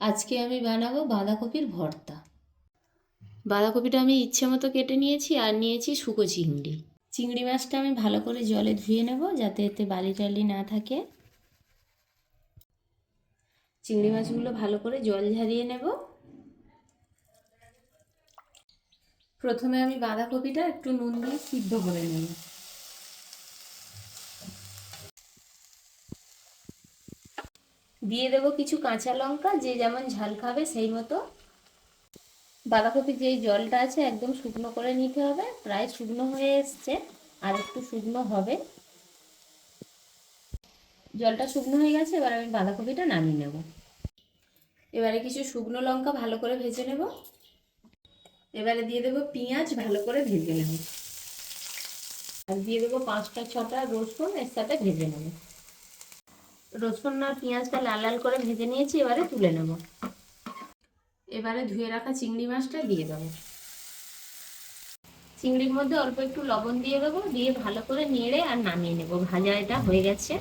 আজকে আমি বানাবো বাঁধাকপির ভর্তা। বাঁধাকপিটা আমি ইচ্ছে মতো কেটে নিয়েছি আর নিয়েছি শুকো চিংড়ি। চিংড়ি মাছটা আমি ভালো করে জলে ধুয়ে নেব যাতে এতে বালি টালি না থাকে। চিংড়ি মাছগুলো ভালো করে জল ঝারিয়ে নেব। প্রথমে আমি বাঁধাকপিটা একটু নুন দিয়ে সিদ্ধ করে নেব। দিয়ে দেবো কিছু কাঁচা লঙ্কা, যে যেমন ঝাল খাবে সেই মতো। বাঁধাকপির যেই জলটা আছে একদম শুকনো করে নিতে হবে, প্রায় শুকনো হয়ে এসছে, আর একটু শুকনো হবে। জলটা শুকনো হয়ে গেছে, এবার আমি বাঁধাকপিটা নামিয়ে নেব। এবারে কিছু শুকনো লঙ্কা ভালো করে ভেজে নেব। এবারে দিয়ে দেবো পেঁয়াজ, ভালো করে ভেজে নেব। আর দিয়ে দেবো পাঁচটা ছটা রসুন, এর সাথে ভেজে নেব। রসুন আর পেঁয়াজটা লাল লাল করে ভেজে নিয়েছি, এবারে তুলে নেব। এবারে ধুয়ে রাখা চিংড়ি মাছটা দিয়ে দেবো। চিংড়ির মধ্যে অল্প একটু লবণ দিয়ে দেবো, দিয়ে ভালো করে নেড়ে আর নামিয়ে নেব। ভাজা এটা হয়ে গেছে।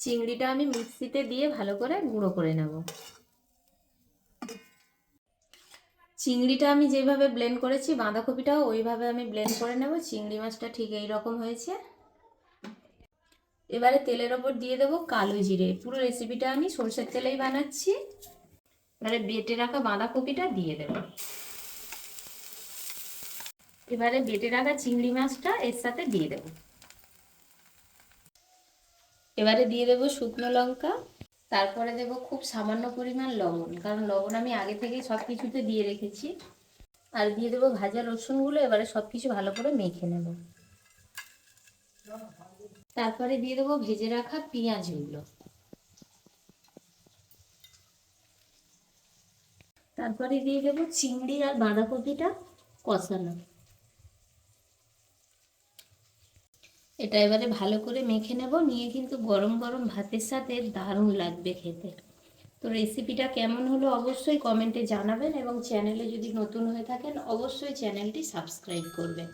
চিংড়িটা আমি মিক্সিতে দিয়ে ভালো করে গুঁড়ো করে নেব। চিংড়িটা আমি যেভাবে ব্লেন্ড করেছি, বাঁধাকপিটাও ওইভাবে আমি ব্লেন্ড করে নেব। চিংড়ি মাছটা ঠিক এই রকম হয়েছে। এবারে তেলের ওপর দিয়ে দেবো কালো জিরে। পুরো রেসিপিটা আমি সরষের তেলেই বানাচ্ছি। এবারে বেটে রাখা বাঁধাকপিটা দিয়ে দেবো। এবারে বেটে রাখা চিংড়ি মাছটা এর সাথে দিয়ে দেবো। এবারে দিয়ে দেবো শুকনো লঙ্কা। তারপরে দেবো খুব সামান্য পরিমাণ লবণ, কারণ লবণ আমি আগে থেকেই সব কিছুতে দিয়ে রেখেছি। আর দিয়ে দেবো ভাজা রসুনগুলো, এবারে সব কিছু ভালো করে মেখে নেব। তারপরে দিয়ে দেবো ভেজে রাখা পেঁয়াজগুলো তারপরে দিয়ে দেবো চিংড়ি আর বাঁধাকপিটা কষানো। এটা এবারে ভালো করে মেখে নেব, নিয়ে কিন্তু গরম গরম ভাতের সাথে দারুণ লাগবে খেতে। তো রেসিপিটা কেমন হলো অবশ্যই কমেন্টে জানাবেন এবং চ্যানেলে যদি নতুন হয়ে থাকেন অবশ্যই চ্যানেলটি সাবস্ক্রাইব করবেন।